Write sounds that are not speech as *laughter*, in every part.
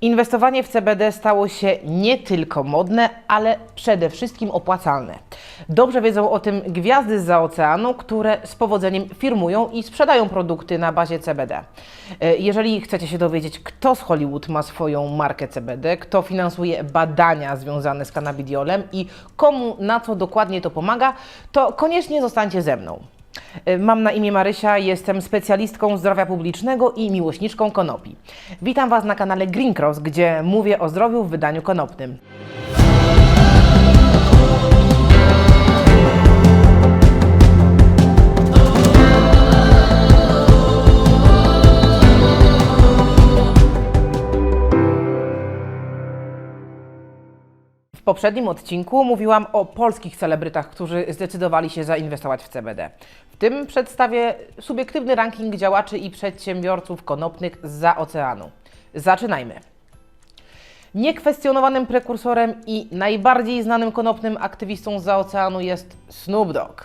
Inwestowanie w CBD stało się nie tylko modne, ale przede wszystkim opłacalne. Dobrze wiedzą o tym gwiazdy z oceanu, które z powodzeniem firmują i sprzedają produkty na bazie CBD. E, Jeżeli chcecie się dowiedzieć, kto z Hollywood ma swoją markę CBD, kto finansuje badania związane z cannabidiolem i komu na co dokładnie to pomaga, to koniecznie zostańcie ze mną. E, Mam na imię Marysia, jestem specjalistką zdrowia publicznego i miłośniczką konopi. Witam Was na kanale Green Cross, gdzie mówię o zdrowiu w wydaniu konopnym. Poprzednim odcinku mówiłam o polskich celebrytach, którzy zdecydowali się zainwestować w CBD. W tym przedstawię subiektywny ranking działaczy i przedsiębiorców konopnych za oceanu. Zaczynajmy. Niekwestionowanym prekursorem i najbardziej znanym konopnym aktywistą za oceanu jest Snoop Dogg.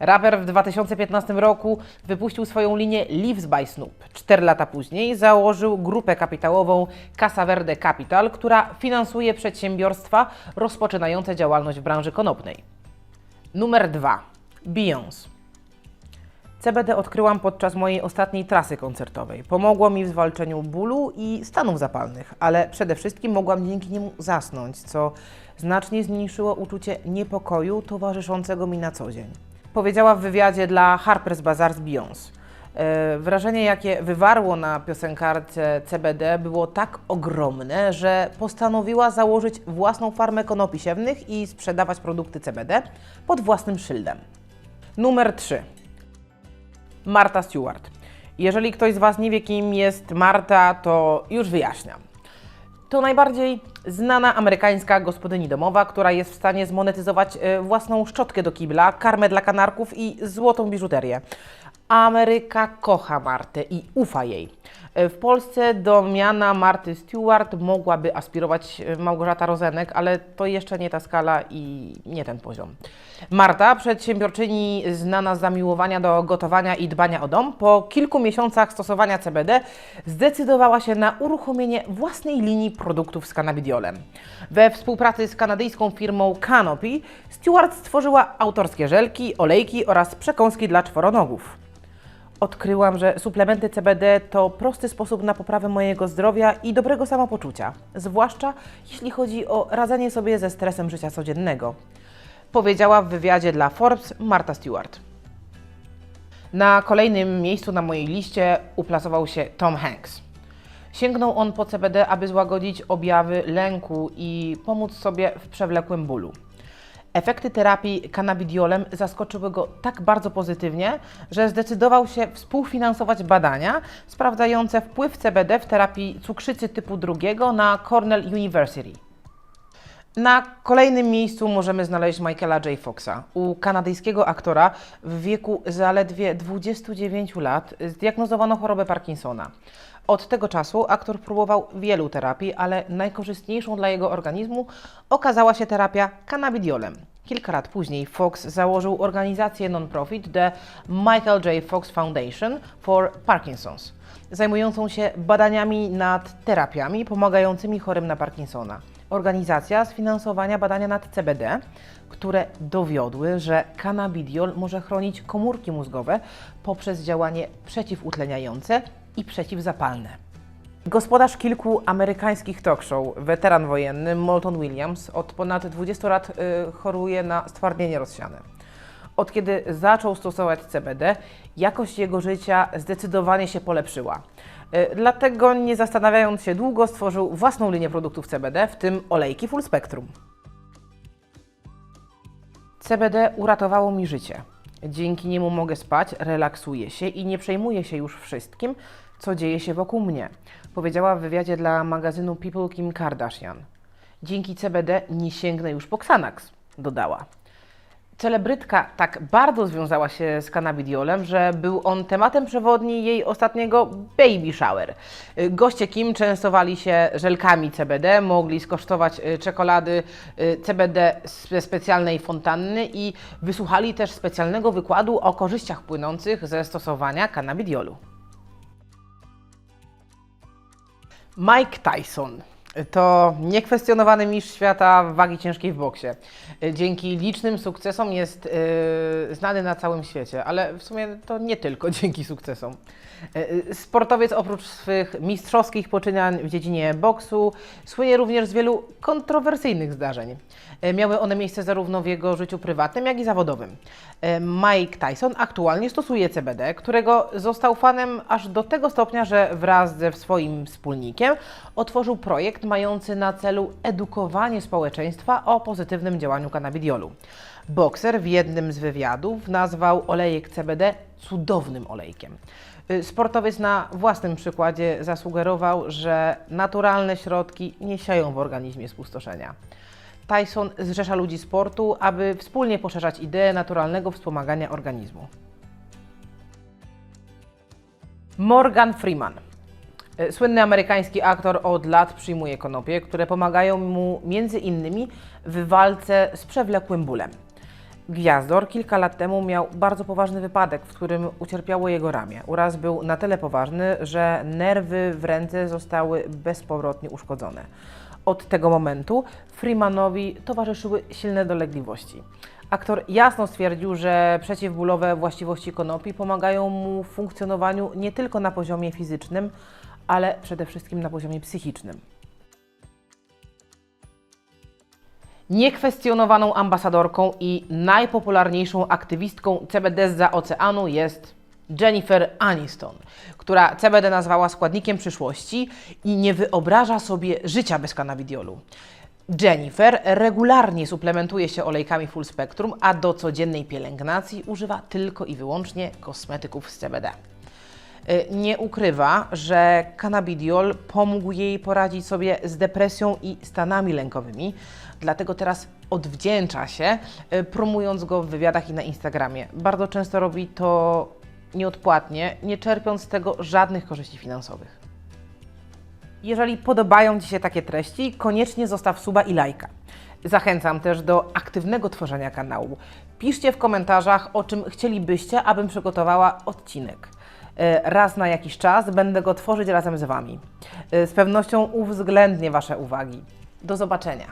Raper w 2015 roku wypuścił swoją linię Lives by Snoop. Cztery lata później założył grupę kapitałową Casa Verde Capital, która finansuje przedsiębiorstwa rozpoczynające działalność w branży konopnej. Numer 2. Beyoncé. CBD odkryłam podczas mojej ostatniej trasy koncertowej. Pomogło mi w zwalczeniu bólu i stanów zapalnych, ale przede wszystkim mogłam dzięki niemu zasnąć, co znacznie zmniejszyło uczucie niepokoju towarzyszącego mi na co dzień. Powiedziała w wywiadzie dla Harper's Bazaar z Beyoncé. E, Wrażenie, jakie wywarło na piosenkarce CBD, było tak ogromne, że postanowiła założyć własną farmę konopi siewnych i sprzedawać produkty CBD pod własnym szyldem. Numer 3. Marta Stewart. Jeżeli ktoś z Was nie wie, kim jest Marta, to już wyjaśniam. To najbardziej znana amerykańska gospodyni domowa, która jest w stanie zmonetyzować e, własną szczotkę do kibla, karmę dla kanarków i złotą biżuterię. Ameryka kocha Martę i ufa jej. E, W Polsce do miana Marty Stewart mogłaby aspirować e, Małgorzata Rozenek, ale to jeszcze nie ta skala i nie ten poziom. Marta, przedsiębiorczyni znana z zamiłowania do gotowania i dbania o dom, po kilku miesiącach stosowania CBD zdecydowała się na uruchomienie własnej linii produktów z cannabidiolem. We współpracy z kanadyjską firmą Canopy, Stewart stworzyła autorskie żelki, olejki oraz przekąski dla czworonogów. Odkryłam, że suplementy CBD to prosty sposób na poprawę mojego zdrowia i dobrego samopoczucia, zwłaszcza jeśli chodzi o radzenie sobie ze stresem życia codziennego, powiedziała w wywiadzie dla Forbes Marta Stewart. Na kolejnym miejscu na mojej liście uplasował się Tom Hanks. Sięgnął on po CBD, aby złagodzić objawy lęku i pomóc sobie w przewlekłym bólu. Efekty terapii cannabidiolem zaskoczyły go tak bardzo pozytywnie, że zdecydował się współfinansować badania sprawdzające wpływ CBD w terapii cukrzycy typu drugiego na Cornell University. Na kolejnym miejscu możemy znaleźć Michaela J. Foxa. U kanadyjskiego aktora w wieku zaledwie 29 lat zdiagnozowano chorobę Parkinsona. Od tego czasu aktor próbował wielu terapii, ale najkorzystniejszą dla jego organizmu okazała się terapia cannabidiolem. Kilka lat później Fox założył organizację non-profit The Michael J. Fox Foundation for Parkinson's, zajmującą się badaniami nad terapiami pomagającymi chorym na Parkinsona. Organizacja sfinansowania badania nad CBD, które dowiodły, że cannabidiol może chronić komórki mózgowe poprzez działanie przeciwutleniające i przeciwzapalne. Gospodarz kilku amerykańskich talk show, weteran wojenny Molton Williams od ponad 20 lat y, choruje na stwardnienie rozsiane. Od kiedy zaczął stosować CBD, jakość jego życia zdecydowanie się polepszyła. Y, Dlatego, nie zastanawiając się długo, stworzył własną linię produktów CBD, w tym olejki Full Spectrum. CBD uratowało mi życie. Dzięki niemu mogę spać, relaksuję się i nie przejmuję się już wszystkim, co dzieje się wokół mnie, powiedziała w wywiadzie dla magazynu People Kim Kardashian. Dzięki CBD nie sięgnę już po Xanax, dodała. Celebrytka tak bardzo związała się z cannabidiolem, że był on tematem przewodni jej ostatniego baby shower. Goście Kim częstowali się żelkami CBD, mogli skosztować y, czekolady y, CBD ze specjalnej fontanny i wysłuchali też specjalnego wykładu o korzyściach płynących ze stosowania cannabidiolu. Mike Tyson to niekwestionowany mistrz świata wagi ciężkiej w boksie. Dzięki licznym sukcesom jest yy, znany na całym świecie, ale w sumie to nie tylko *laughs* dzięki sukcesom. Yy, Sportowiec oprócz swych mistrzowskich poczynań w dziedzinie boksu słynie również z wielu kontrowersyjnych zdarzeń. Yy, Miały one miejsce zarówno w jego życiu prywatnym, jak i zawodowym. Yy, Mike Tyson aktualnie stosuje CBD, którego został fanem aż do tego stopnia, że wraz ze swoim wspólnikiem otworzył projekt mający na celu edukowanie społeczeństwa o pozytywnym działaniu cannabidiolu. Bokser w jednym z wywiadów nazwał olejek CBD cudownym olejkiem. Y, Sportowiec na własnym przykładzie zasugerował, że naturalne środki nie sieją w organizmie spustoszenia. Tyson zrzesza ludzi sportu, aby wspólnie poszerzać ideę naturalnego wspomagania organizmu. Morgan Freeman. E, Słynny amerykański aktor od lat przyjmuje konopie, które pomagają mu między innymi w walce z przewlekłym bólem. Gwiazdor kilka lat temu miał bardzo poważny wypadek, w którym ucierpiało jego ramię. Uraz był na tyle poważny, że nerwy w ręce zostały bezpowrotnie uszkodzone. Od tego momentu Freemanowi towarzyszyły silne dolegliwości. Aktor jasno stwierdził, że przeciwbólowe właściwości konopi pomagają mu w funkcjonowaniu nie tylko na poziomie fizycznym, ale przede wszystkim na poziomie psychicznym. Niekwestionowaną ambasadorką i najpopularniejszą aktywistką CBD za oceanu jest Jennifer Aniston, która CBD nazwała składnikiem przyszłości i nie wyobraża sobie życia bez cannabidiolu. Jennifer regularnie suplementuje się olejkami full spectrum, a do codziennej pielęgnacji używa tylko i wyłącznie kosmetyków z CBD. Y, Nie ukrywa, że cannabidiol pomógł jej poradzić sobie z depresją i stanami lękowymi, dlatego teraz odwdzięcza się, y, promując go w wywiadach i na Instagramie. Bardzo często robi to nieodpłatnie, nie czerpiąc z tego żadnych korzyści finansowych. Jeżeli podobają Ci się takie treści, koniecznie zostaw suba i lajka. Zachęcam też do aktywnego tworzenia kanału. Piszcie w komentarzach, o czym chcielibyście, abym przygotowała odcinek. E, Raz na jakiś czas będę go tworzyć razem z Wami. E, Z pewnością uwzględnię Wasze uwagi. Do zobaczenia.